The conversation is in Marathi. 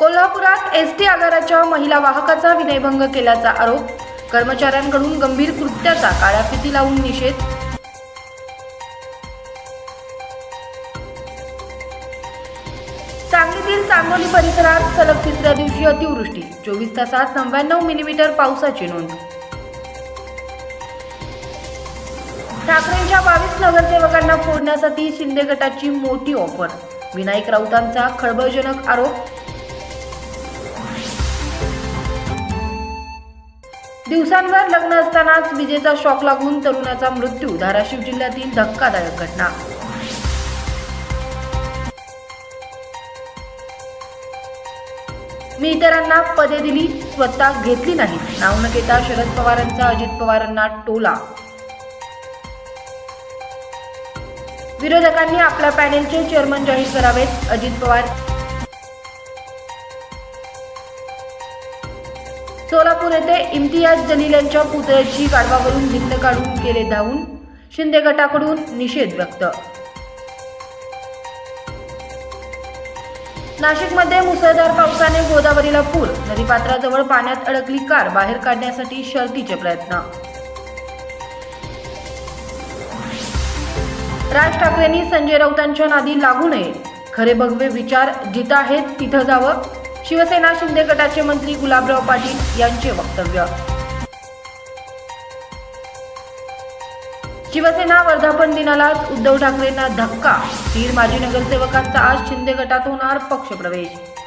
कोल्हापुरात एस टी आगाराच्या महिला वाहकाचा विनयभंग केल्याचा आरोप. कर्मचाऱ्यांकडून गंभीर कृत्याचा काळ्या फिती लावून निषेध. सांगलीतील चांदोली परिसरात सलग तिसऱ्या दिवशी अतिवृष्टी. चोवीस तासात नव्याण्णव मिलीमीटर पावसाची नोंद. ठाकरेंच्या बावीस नगरसेवकांना फोडण्यासाठी शिंदे गटाची मोठी ऑफर. विनायक राऊतांचा खळबळजनक आरोप. दिवसांवर लग्न असतानाच विजेचा शॉक लागून तरुणाचा मृत्यू धाराशिव जिल्ह्यातील धक्कादायक घटना. मी इतरांना पदे दिली स्वतः घेतली नाही. नाव न घेता शरद पवारांचा अजित पवारांना टोला. विरोधकांनी आपल्या पॅनेलचे चेअरमन जाहीर करावेत. अजित पवार सोलापूर येथे इम्तियाज जलील यांच्या पुतळ्याची गाढवावरून भिंत काढून केले धावून शिंदे गटाकडून निषेध व्यक्त. नाशिकमध्ये मुसळधार पावसाने गोदावरीला पूर. नदीपात्राजवळ पाण्यात अडकली कार बाहेर काढण्यासाठी शर्तीचे प्रयत्न. राज ठाकरेंनी संजय राऊतांच्या नादी लागू नये. खरे भगवे विचार जिथं आहेत तिथं जावं. शिवसेना शिंदे गटाचे मंत्री गुलाबराव पाटील यांचे वक्तव्य. शिवसेना वर्धापन दिनालाच उद्धव ठाकरेंना धक्का. तीर माजी नगरसेवकांचा आज शिंदे गटात होणार पक्षप्रवेश